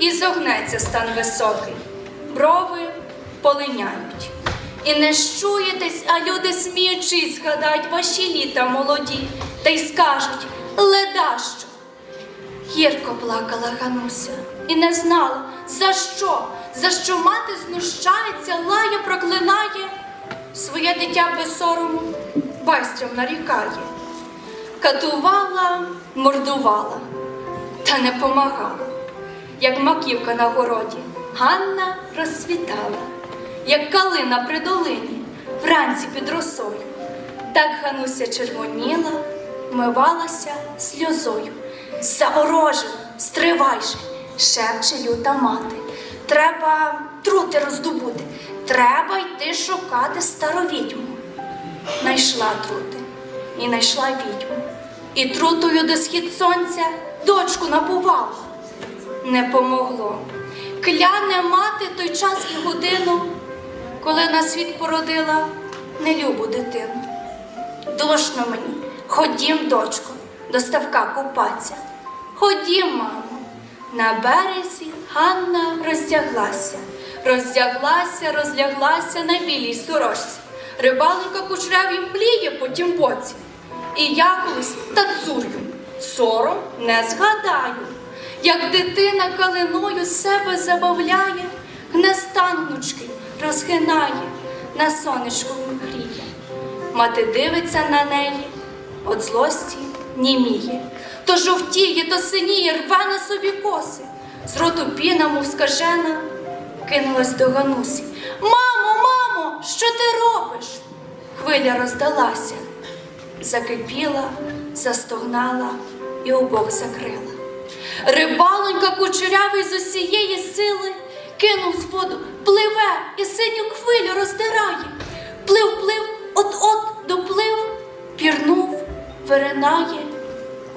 і зогнеться стан високий, брови полиняють. І не щуєтесь, а люди сміючись згадають ваші літа молоді, та й скажуть леда що. Гірко плакала Гануся і не знала, за що, за що мати знущається, лає, проклинає, своє дитя без сорому байстрям нарікає. Катувала, мордувала, та не помагала, як маківка на городі. Ганна розсвітала, як калина при долині, вранці під росою. Так Гануся червоніла, мивалася сльозою. Заворожена, стривай же, шепче люта мати. Треба трути роздобути, треба йти шукати стару відьму. Найшла трути і найшла відьму. І трутою до схід сонця дочку напувала. Не помогло. Кляне мати той час і годину, коли на світ породила нелюбу дитину. Душно мені, ходім, дочко, до ставка купаться. Ходім, мамо. На березі Ганна роздяглася, роздяглася, розляглася на білій сорочці. Рибалика кучеряві мліє по тім боці. І я колись тацурю, сором не згадаю, як дитина калиною себе забавляє, гне стан гнучкий розгинає, на сонечку гріє. Мати дивиться на неї, от злості німіє. То жовтіє, то синіє, рве на собі коси. З роту піна, мов скажена, кинулась до Ганусі. Мамо, мамо, що ти робиш? Хвиля роздалася, закипіла, застогнала і обох закрила. Рибалонька кучерявий з усієї сили кинув з воду, пливе і синю хвилю роздирає. Плив, плив, от-от доплив, пірнув, виринає